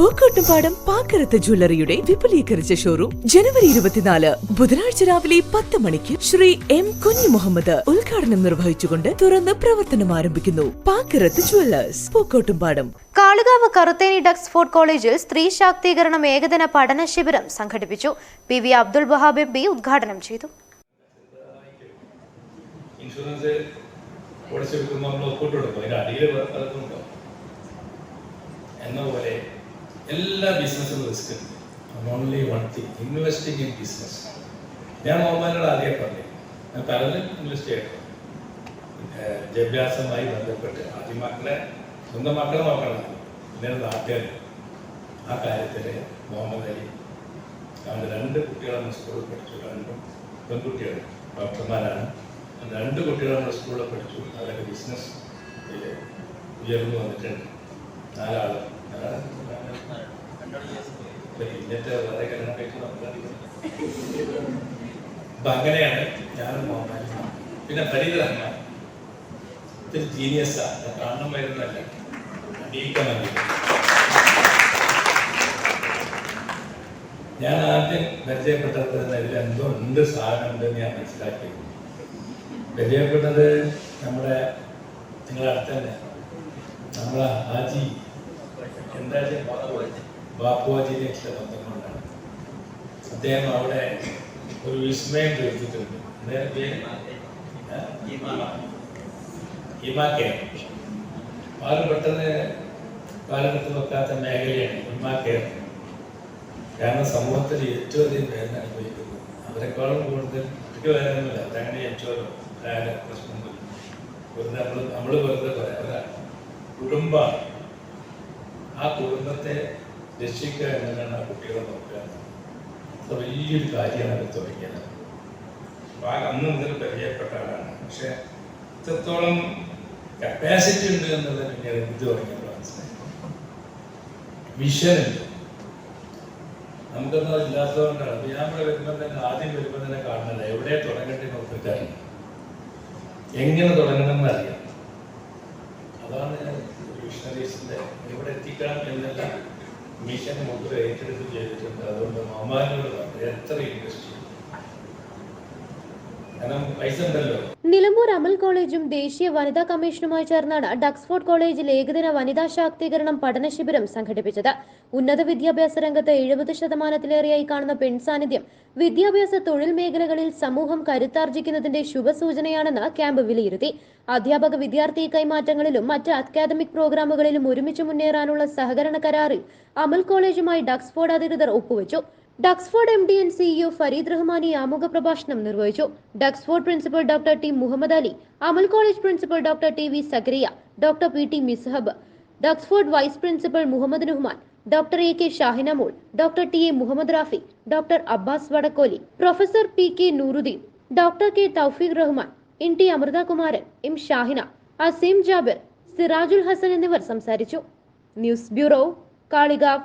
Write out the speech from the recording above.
പൂക്കോട്ടുംപാടം പാക്കരത്ത് ജ്വല്ലറിയുടെ വിപുലീകരിച്ച ഷോറൂം ജനുവരി ഇരുപത്തിനാല് ബുധനാഴ്ച രാവിലെ പത്ത് മണിക്ക് ശ്രീ എം കുഞ്ഞു മുഹമ്മദ് ഉദ്ഘാടനം നിർവഹിച്ചുകൊണ്ട് തുറന്ന് പ്രവർത്തനം ആരംഭിക്കുന്നു. Pakkarath jewellers Pookkottumpadam. കാളുകാവ് Karutheni Duxford കോളേജിൽ സ്ത്രീ ശാക്തീകരണം ഏകദിന പഠന ശിബിരം സംഘടിപ്പിച്ചു. P V Abdul Wahab M P ഉദ്ഘാടനം ചെയ്തു. ഇൻഷുറൻസ് പോളിസി നമ്മൾ അതിന്റെ അടിയിൽ പോലെ എല്ലാ ബിസിനസ്സും risk only one thing investing in business ഞാൻ മോഹൻലാലിനോട് ആദ്യം പറഞ്ഞു ഞാൻ പലതും ഇൻവെസ്റ്റ് ചെയ്യണം വിദ്യാഭ്യാസമായി ബന്ധപ്പെട്ട് ആദ്യം മക്കളെ സ്വന്തം മക്കളെ നോക്കണം. പിന്നെ നാട്ടുകാർ ആ കാര്യത്തിൽ മുഹമ്മദ് അലി അവന്റെ രണ്ട് കുട്ടികളാണ് സ്കൂളിൽ പഠിച്ചു. രണ്ടും പെൺകുട്ടികൾ ഡോക്ടർമാരാണ്. രണ്ട് കുട്ടികളെ നമ്മുടെ സ്കൂളിൽ പഠിച്ചു. അവരൊക്കെ ബിസിനസ് ഉയർന്നു വന്നിട്ടുണ്ട്. നാലാൾ അങ്ങനെയാണ് ഞാനും മോഹൻലാൽ പിന്നെ റഹ്മാൻ ഇത്തിരി ജീനിയസാണ് കാണണം വരുന്നതല്ല. അടിയിക്കാൻ ഞാൻ ആദ്യം പരിചയപ്പെട്ടത് എന്തോ ഉണ്ട് സാധനം ഉണ്ടെന്ന് ഞാൻ മനസ്സിലാക്കി. പരിചയപ്പെട്ടത് നമ്മുടെ നിങ്ങളെ അടുത്ത് തന്നെ. നമ്മളെ ഹാജി എന്താ ബാപ്പുവാജിനെ ചില ബന്ധം കൊണ്ടാണ്. അദ്ദേഹം അവിടെ ഒരു വിസ്മയം തീർത്തിട്ടുണ്ട്? ഇമാക്കെ ആരും പെട്ടെന്ന് കാലെടുത്ത് വെക്കാത്ത മേഖലയാണ് ഇമാക്കെ കാരണം സമൂഹത്തിൽ ഏറ്റവും അധികം വേദന അനുഭവിക്കുന്നത് അവരെക്കാളും കൂടുതൽ അവർക്ക് വേദനയൊന്നുമില്ല. അവരങ്ങനെ ഏറ്റവും പ്രശ്നമൊന്നുമില്ല വെറുതെ നമ്മൾ നമ്മൾ വെറുതെ പറയാം. കുടുംബമാണ്. ആ കുടുംബത്തെ രക്ഷിക്കുക എന്നതാണ് ആ കുട്ടികളെ നോക്കുക അത് വലിയൊരു കാര്യമാണ് അവർ തുടങ്ങിയത്. അന്ന് മുതൽ പരിചയപ്പെട്ട ആളാണ്. പക്ഷെ ഇത്രത്തോളം കപ്പാസിറ്റി ഉണ്ട് എന്നുള്ളത് പിന്നെ ഇത് തുടങ്ങിയപ്പോൾ മനസ്സിലായി നമുക്കൊന്നും ഇല്ലാത്തതുകൊണ്ടാണ്. അപ്പൊ ഞാൻ ഇവിടെ വരുമ്പോൾ തന്നെ ആദ്യം വരുമ്പോൾ തന്നെ കാണുന്നത് എവിടെ തുടങ്ങട്ടെ നോക്കിയിട്ടാണ് എങ്ങനെ തുടങ്ങണം എന്നറിയാം വിഷണറീസിന്റെ ഇവിടെ എത്തിക്കണം എന്നുള്ള മിഷൻ മുമ്പ് ഏറ്റെടുത്ത് ചെയ്തിട്ടുണ്ട്. അതുകൊണ്ട് മാമാനോട് എത്ര ഇൻട്രസ്റ്റ് ഉണ്ടല്ലോ നിലമ്പൂർ അമൽ കോളേജും ദേശീയ വനിതാ കമ്മീഷനുമായി ചേർന്നാണ് ഡക്സ്ഫോർഡ് കോളേജിൽ ഏകദിന വനിതാ ശാക്തീകരണം പഠന ശിബിരം സംഘടിപ്പിച്ചത്. ഉന്നത വിദ്യാഭ്യാസ രംഗത്ത് എഴുപത് ശതമാനത്തിലേറെയായി കാണുന്ന പെൺ സാന്നിധ്യം വിദ്യാഭ്യാസ തൊഴിൽ മേഖലകളിൽ സമൂഹം കരുത്താർജിക്കുന്നതിന്റെ ശുഭസൂചനയാണെന്ന് ക്യാമ്പ് വിലയിരുത്തി. അധ്യാപക വിദ്യാർത്ഥി കൈമാറ്റങ്ങളിലും മറ്റ് അക്കാദമിക് പ്രോഗ്രാമുകളിലും ഒരുമിച്ച് മുന്നേറാനുള്ള സഹകരണ കരാറിൽ അമൽ കോളേജുമായി ഡക്സ്ഫോർഡ് അധികൃതർ ഒപ്പുവെച്ചു. Duxford M D N CEO Fareed Rahmani ആമുഖ പ്രഭാഷണം നിർവഹിച്ചു. Duxford principal doctor T Muhammad Ali Amal college principal doctor T V Zakariya doctor P T Mishab Duxford vice principal Muhammad Nuhman doctor A K Shahinamol doctor T A Muhammad Rafi doctor Abbas Vadakkoli professor P K Nooruddin doctor K Thoufeeq Rahman N T Amruthakumaran M Shahina Aseem Jabir Sirajul Hasan എന്നിവർ സംസാരിച്ചു. News bureau Kalikavu.